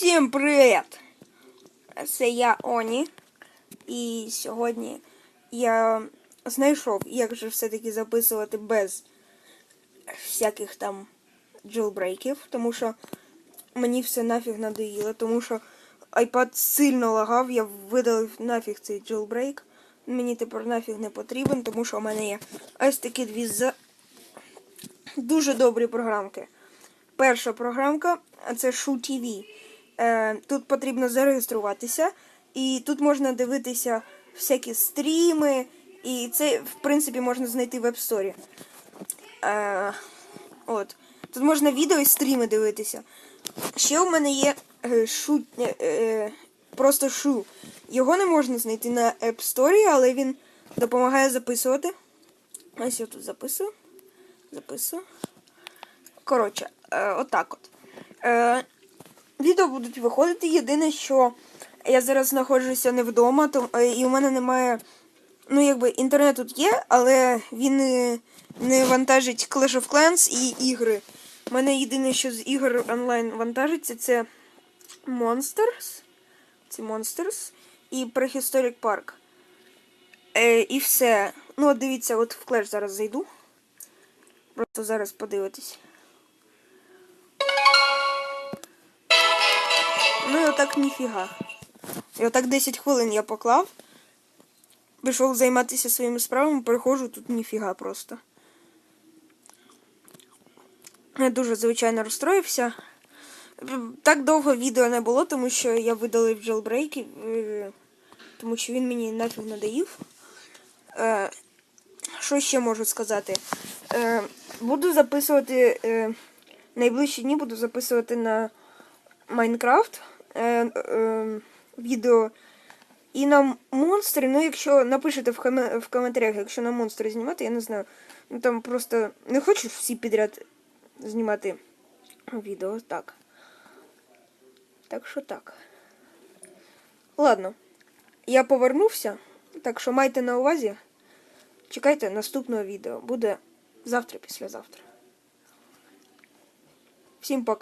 Всім привіт! Це я Оні. І сьогодні я знайшов, як же все-таки записувати без всяких там джилбрейків, тому що мені все нафіг надоїло, тому що iPad сильно лагав, я видалив нафіг цей джилбрейк. Мені тепер нафіг не потрібен, тому що у мене є ось такі дві за... дуже добрі програмки. Перша програмка це Shoe TV. Е, тут потрібно зареєструватися, і тут можна дивитися всякі стріми, і це, в принципі, можна знайти в App Store. Е, от. Тут можна відео і стріми дивитися. Ще у мене є е, шу, е, е, просто шу. Його не можна знайти на App Store, але він допомагає записувати. Ось я тут записую. Записую. Коротше, е, отак от. Е, відео будуть виходити. Єдине, що я зараз знаходжуся не вдома, то, е, і у мене немає. Ну, якби інтернет тут є, але він не, не вантажить Clash of Clans і ігри. У мене єдине, що з ігор онлайн вантажиться, це Monsters. Це Monsters і Prehistoric Park. Е, і все. Ну, от дивіться, от в Clash зараз зайду. Просто зараз подивитись. Ну і отак ніфіга. І отак 10 хвилин я поклав. Пішов займатися своїми справами, переходжу тут ніфіга просто. Я дуже, звичайно, розстроївся. Так довго відео не було, тому що я видалив джелбрейк, е, тому що він мені нафіг надоїв. Е, Що ще можу сказати? Е, Буду записувати найближчі дні буду записувати на Майнкрафт е, е, відео. І на монстри, ну якщо напишете в, коме- в коментарях, якщо на монстри знімати, я не знаю. Ну там просто не хочу всі підряд знімати відео. Так. Так що так. Ладно. Я повернувся. Так що майте на увазі. Чекайте наступного відео. Буде завтра, післязавтра. Всім пока.